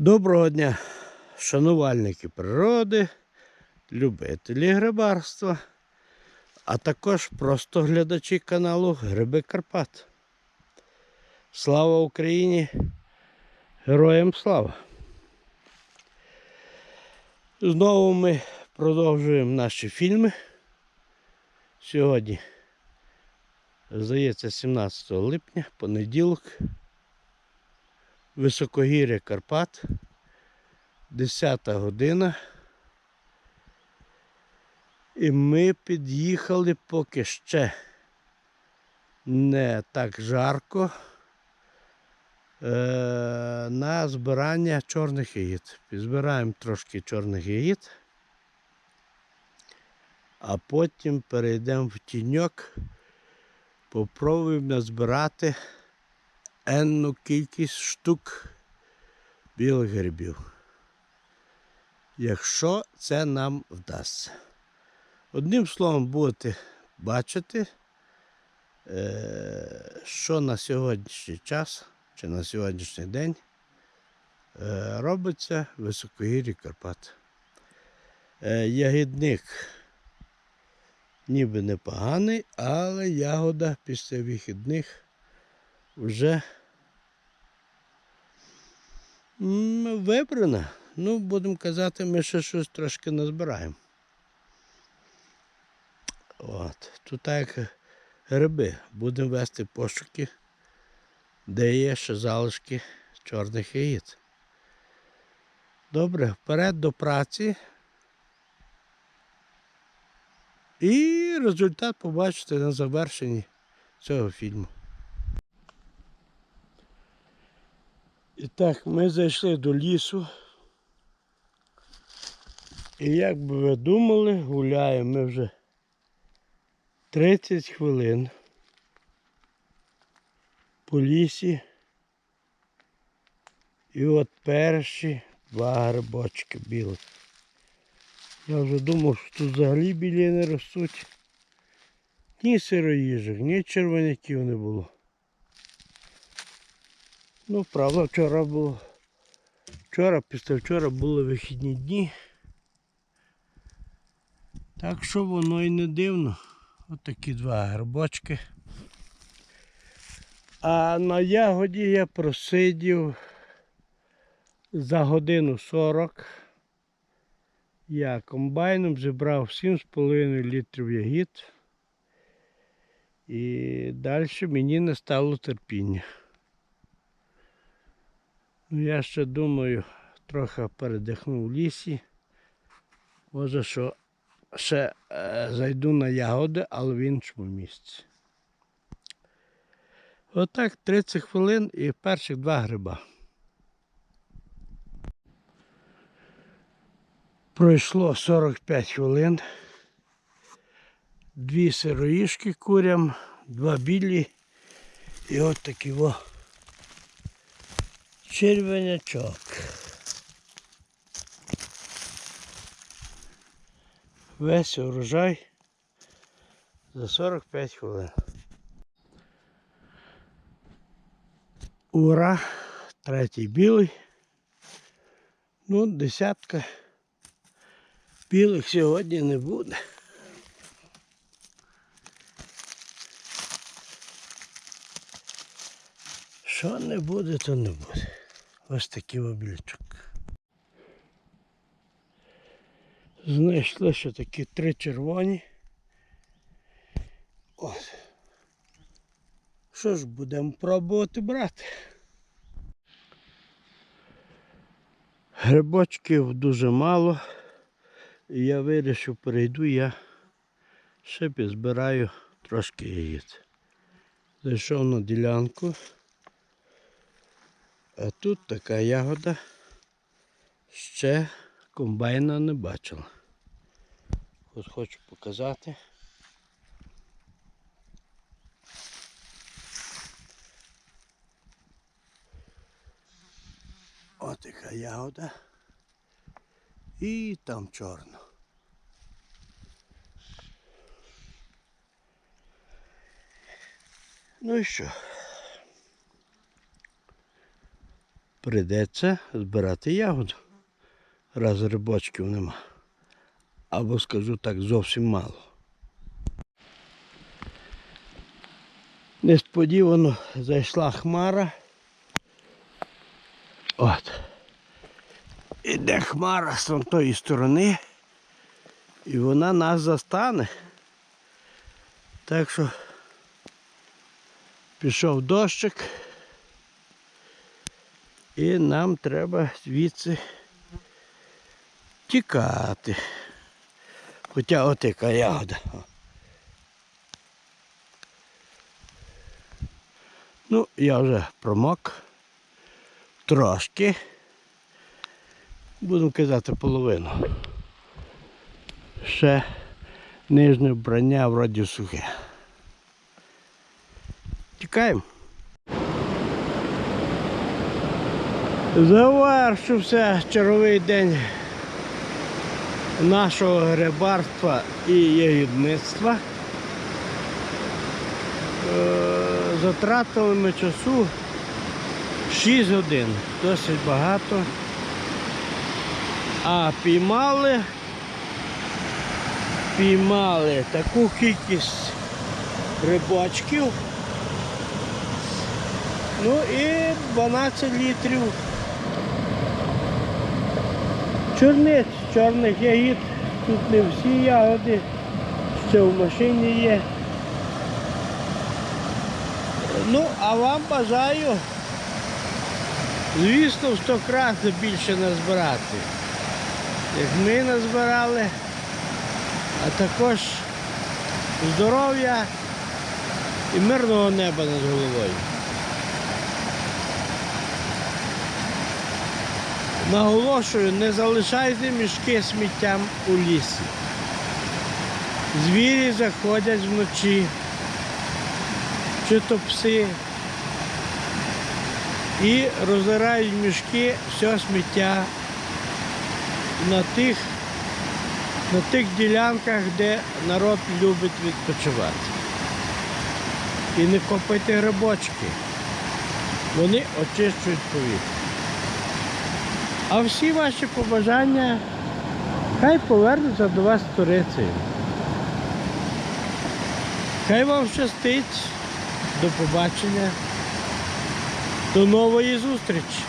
Доброго дня, шанувальники природи, любителі грибарства, а також просто глядачі каналу Гриби Карпат. Слава Україні! Героям слава! Знову ми продовжуємо наші фільми. Сьогодні, здається, 17 липня, понеділок. Високогір'я Карпат, 10 година. І ми під'їхали поки ще не так жарко е, на збирання чорних яєць. Підзбираємо трошки чорних яєць, а потім перейдемо в тіньок, попробуємо назбирати енну кількість штук білих грибів. Якщо це нам вдасться. Одним словом, будете бачити, е, що на сьогоднішній час чи на сьогоднішній день е, робиться в високогір'ї Карпат. Е, Ягідник ніби непоганий, але ягода після вихідних вже вибрана. Ну, будемо казати, ми ще щось трошки назбираємо. От. Тут як гриби. Будемо вести пошуки, де є ще залишки чорних яєць. Добре, вперед до праці. І результат побачите на завершенні цього фільму. І так, ми зайшли до лісу. І як би ви думали, гуляємо ми вже 30 хвилин по лісі. І от перші два грибочки білих. Я вже думав, що тут взагалі білі не ростуть. Ні сироїжок, ні червоняків не було. Ну, правда, вчора було. Вчора, після вчора були вихідні дні. Так що воно і не дивно. От такі два грибочки. А на ягоді я просидів за годину 40. Я комбайном зібрав 7,5 літрів ягід. І далі мені не стало терпіння. Ну, я ще думаю, трохи передихну в лісі. Може, що ще е, зайду на ягоди, але в іншому місці. Отак 30 хвилин і перших два гриба. Пройшло 45 хвилин. Дві сироїшки курям, два білі і от такі во червонячок. Весь урожай за 45 хвилин. Ура! Третій білий. Ну, десятка білих сьогодні не буде. Що не буде, то не буде. Ось такий обільчик. Знайшли ще такі три червоні. Ось. Що ж, будемо пробувати брати. Грибочків дуже мало. Я вирішив, перейду я ще підзбираю трошки яєць. Зайшов на ділянку. А тут така ягода ще комбайна не бачила. От хочу показати. Ось така ягода. І там чорно. Ну і що? Прийдеться збирати ягоду. Раз рибочків нема. Або скажу так, зовсім мало. Несподівано зайшла хмара. От. Іде хмара з тої сторони. І вона нас застане. Так що пішов дощик. І нам треба звідси тікати. Хоча от яка ягода. Ну, я вже промок. Трошки. Будемо казати половину. Ще нижнє вбрання вроді сухе. Тікаємо. Завершився черговий день нашого рибарства і ягідництва. Е, Затратили ми часу 6 годин, досить багато. А піймали, піймали таку кількість рибочків. Ну і 12 літрів чорниць, чорних ягід. Тут не всі ягоди, ще в машині є. Ну, а вам бажаю, звісно, в 100 разів більше назбирати, як ми назбирали, а також здоров'я і мирного неба над головою. Наголошую, не залишайте мішки сміттям у лісі. Звірі заходять вночі, чи то пси, і розирають мішки все сміття на тих, на тих ділянках, де народ любить відпочивати. І не копайте грибочки. Вони очищують повітря. А всі ваші побажання хай повернуться до вас сторицею. Хай вам щастить. До побачення. До нової зустрічі.